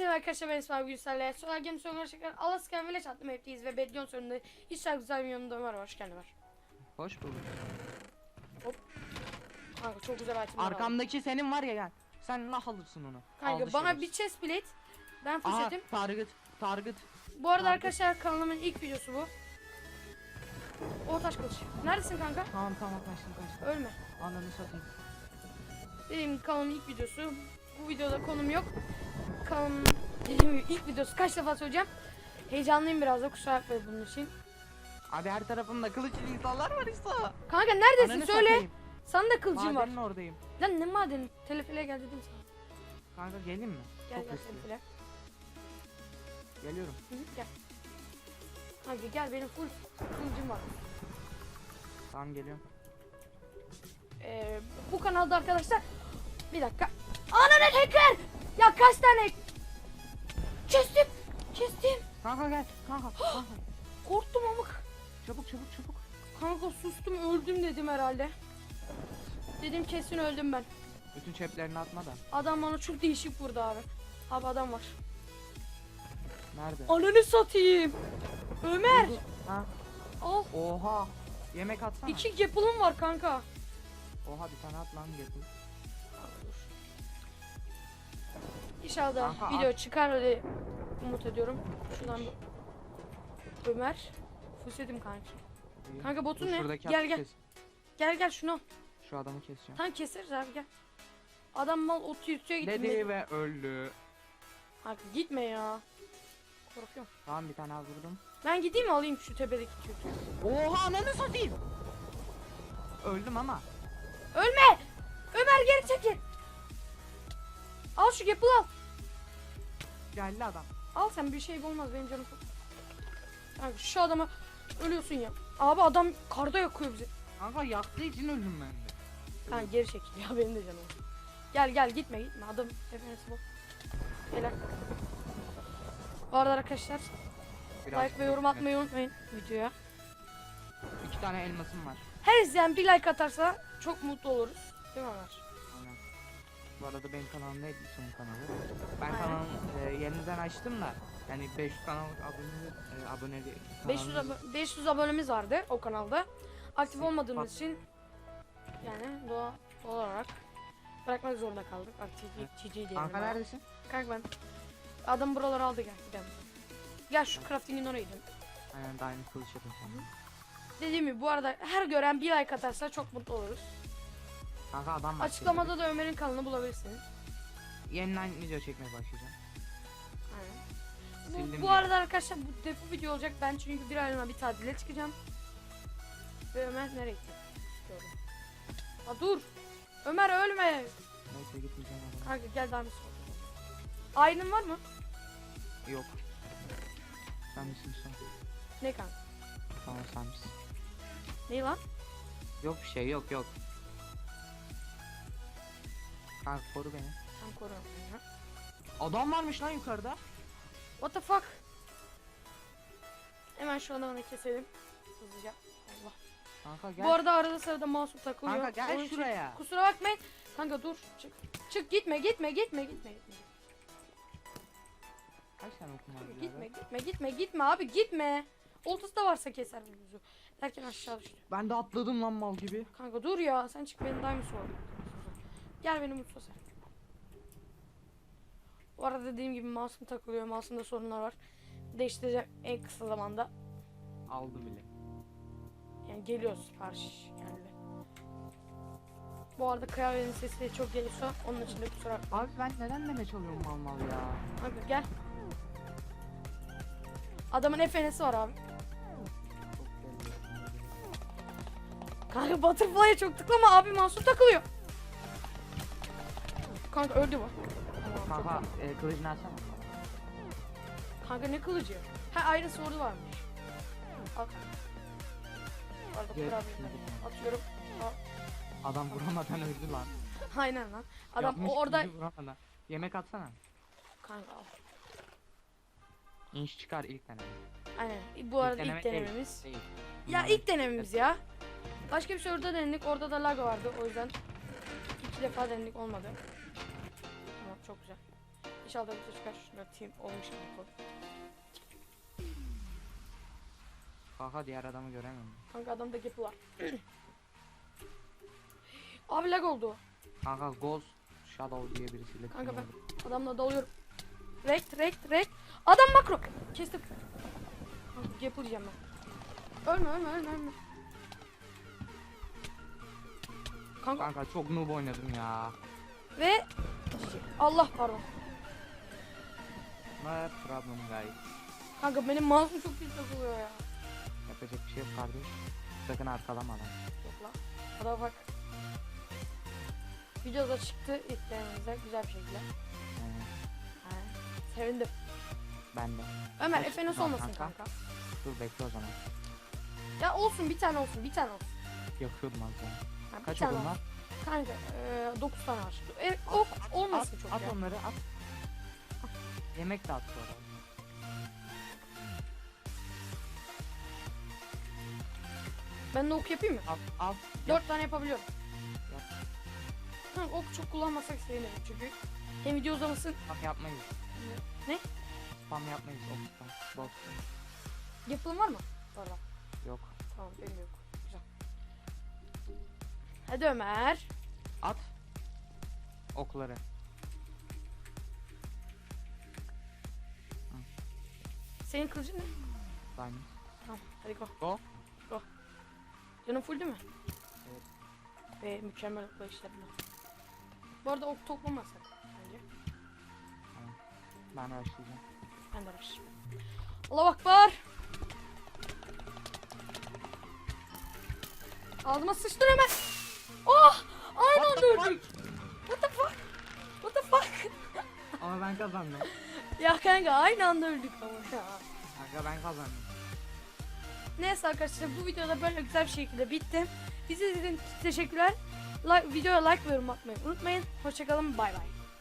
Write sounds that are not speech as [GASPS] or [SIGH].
Herkese arkadaşlar ben İsmail Gülsel'le. Solar Games sonra gerçekten Alaska Village adlı map'teyiz ve Bedlion sorununda hiç daha güzel bir yanımda var. Hoş geldin var. Hoş bulduk. Kanka çok güzel itemler aldım. Arkamdaki senin var ya gel. Sen nah alırsın onu. Kanka Aldı bana şerefsiz. bir chest plate. Ben Aha fırçadım. target target. Bu arada Target. arkadaşlar kanalımın ilk videosu bu. O taş kılıç. Neredesin kanka? Tamam tamam kaçtım kaçtım. Ölme. Ananı satayım. Gibi kanalımın ilk videosu. Bu videoda konum yok. Kanalımın dediğim gibi ilk videosu. Kaç defa söyleyeceğim. Heyecanlıyım biraz da kusura bakmayın bunun için. Abi her tarafımda kılıçlı insanlar var İsa. Kanka neredesin Ananı söyle. satayım. Sana da kılıcım var. Madenin oradayım. Lan ne madeni? Telefile gel dedim sana. Kanka geleyim mi? Gel Çok gel telefile. Geliyorum. Hı hı, gel. Kanka gel benim full kılıcım var. Tamam geliyorum. Ee, bu kanalda arkadaşlar bir dakika. Ananın hacker! Ya kaç tane? Kestim. Kestim. Kanka gel. Kanka. [GASPS] kanka. Korktum amık. Çabuk çabuk çabuk. Kanka sustum öldüm dedim herhalde. Dedim kesin öldüm ben. Bütün çeplerini atma da. Adam bana çok değişik vurdu abi. Abi adam var. Nerede? Ananı satayım. Ömer. Ha? Al. Oha. Yemek atsana. İki gapılım var kanka. Oha bir tane at lan yapın. İnşallah Kanka, video çıkar öyle umut ediyorum. Şuradan bir... Ömer. Fusedim kanka. Kanka botun Dur, ne? Gel gel. kes. Gel gel şunu. Şu adamı keseceğim. Tamam keseriz abi gel. Adam mal otu yürütüyor Dedi gitme. ve öldü. Kanka gitme ya. Korkuyorum. Tamam bir tane az vurdum. Ben gideyim alayım şu tepedeki çocuğu? Oha ananı satayım. Öldüm ama. Ölme! Ömer geri çekil. Al şu gapple al. Geldi adam. Al sen bir şey olmaz benim canım. Kanka şu adama ölüyorsun ya. Abi adam karda yakıyor bizi. Kanka yaktığı için öldüm ben de. Kanka geri çekil ya benim de canım. Gel gel gitme gitme adam efendisi bu. Helal. Bu arada arkadaşlar Biraz like ve yorum atmayı unutmayın videoya. İki tane elmasım var. Her izleyen bir like atarsa çok mutlu oluruz. Değil mi Ömer? Bu arada benim kanalım neydi son kanalı? Ben kanalım e, yeniden açtım da. Yani 500 kanal abone e, abone 500, abo- 500 abonemiz vardı o kanalda. Aktif olmadığımız için yani doğal, doğal olarak bırakmak zorunda kaldık. Aktiflik GG diyelim. Kanka neredesin? Kanka ben adam buraları aldı gel gidelim. Gel şu crafting'in oraya gidelim. Aynen daha yeni kılıç sana. Dediğim gibi bu arada her gören bir like atarsa çok mutlu oluruz. Kanka adam var. Açıklamada da Ömer'in kanalını bulabilirsiniz. Yeniden video çekmeye başlayacağım. Aynen. Sildim Bu, bu ya. arada arkadaşlar bu depo video olacak. Ben çünkü bir aylığına bir tatile çıkacağım. Ve Ömer nereye gitti? Aa, dur. Ömer ölme. Neyse gitmeyeceğim adama. Kanka gel daha bir sor. Aydın var mı? Yok. Sen misin son? Ne kanka? Tamam sen misin? Ne lan? Yok bir şey yok yok. Kanka koru beni. Tam koruyorum. Adam varmış lan yukarıda. What the fuck? Hemen şu adamı keselim. Hızlıca. Allah. Kanka gel. Bu arada arada sırada masum takılıyor. Kanka gel Onun için şuraya. Kusura bakmayın. Kanka dur. Çık. Çık gitme gitme gitme gitme gitme. Kaç tane okum var birader? Gitme gitme gitme gitme abi gitme. Oltası da varsa keser bu yüzü. Derken aşağı düştü. Ben de atladım lan mal gibi. Kanka dur ya sen çık beni daha mı sor? Gel beni mutlu sen. Bu arada dediğim gibi mouse'um takılıyor. Mouse'umda sorunlar var. Değiştireceğim en kısa zamanda. Aldı bile. Yani geliyor sipariş geldi. Bu arada klavyenin sesi çok geliyorsa onun için de kusura bakma. Abi ben neden meme çalıyorum mal mal ya? Kanka gel. Adamın FNS'i var abi. Kanka butterfly'a çok tıklama abi mahsur takılıyor. Kanka öldü bu. Tamam, çok Kanka iyi. e, kılıcını açsana. Kanka ne kılıcı? Ha ayrı sordu varmış. Al kanka. Arada Gel, kurabiye şimdi. atıyorum. Adam vuramadan öldü lan. [LAUGHS] Aynen lan. Adam Yapmış o orada gibi vuramadan. Yemek atsana. kanka al. İnş çıkar ilk deneme. Aynen. Bu arada ilk değil, denememiz. Değil. Ya Bunlar- ilk denememiz ya. Başka bir serverda denedik. Orada da lag vardı. O yüzden iki defa denedik olmadı. Güzel. İnşallah bir şey çıkar. Team olmuş koy. Kanka diğer adamı göremiyorum. Kanka adamda gapı var. [CLEARS THROAT] Abi lag oldu. Kanka Ghost Shadow diye birisiyle Kanka ben adamla dalıyorum. Rekt rekt rekt. Adam makro. Kestim. Kanka gapı diyeceğim ben. Ölme ölme ölme ölme. Kanka Kanka çok noob oynadım ya. ve Allah pardon. No problem guys. Kanka benim mouse'um çok pis takılıyor ya. Yapacak bir şey yok kardeş. Sakın arkalama lan. Yok lan. Hadi bak. Videoda çıktı izleyeninize güzel bir şekilde. Ha, sevindim. ben de. Ömer FNS puan olmasın kanka? kanka. Dur bekle o zaman. Ya olsun bir tane olsun bir tane olsun. Yakıyordum az daha. Ha, Kaç odun var? Kanka e, 9 tane var. E, ok olmasın At, çok at ya. onları at. Yemek de at bu arada. Ben de ok yapayım mı? Al al. 4 tane yapabiliyorum. Yap. Kanka ok çok kullanmasak sevinirim çünkü hem video uzamasın. Spam yapmayız. Ne? Spam yapmayız. O spam. Bot. Yapılım var mı? Pardon. Yok. Tamam benim yok. Hadi Ömer. At. Okları. Senin kılıcın ne? Diamond. Tamam hadi go. Go. Go. Canın full değil mi? Evet. Ve mükemmel işler bunlar. Bu arada ok toplamazsak bence. Ben başlayacağım. Ben de var. Allah akbar. Ağzıma sıçtın hemen. Oh! Aynı anda öldük. What the fuck? What the fuck? [LAUGHS] Ama ben kazandım. ya kanka aynı anda öldük ama ya. Kanka ben kazandım. Neyse arkadaşlar bu videoda böyle güzel bir şekilde bitti. Bizi izlediğiniz için teşekkürler. Like, videoya like ve yorum atmayı unutmayın. Hoşçakalın bay bay.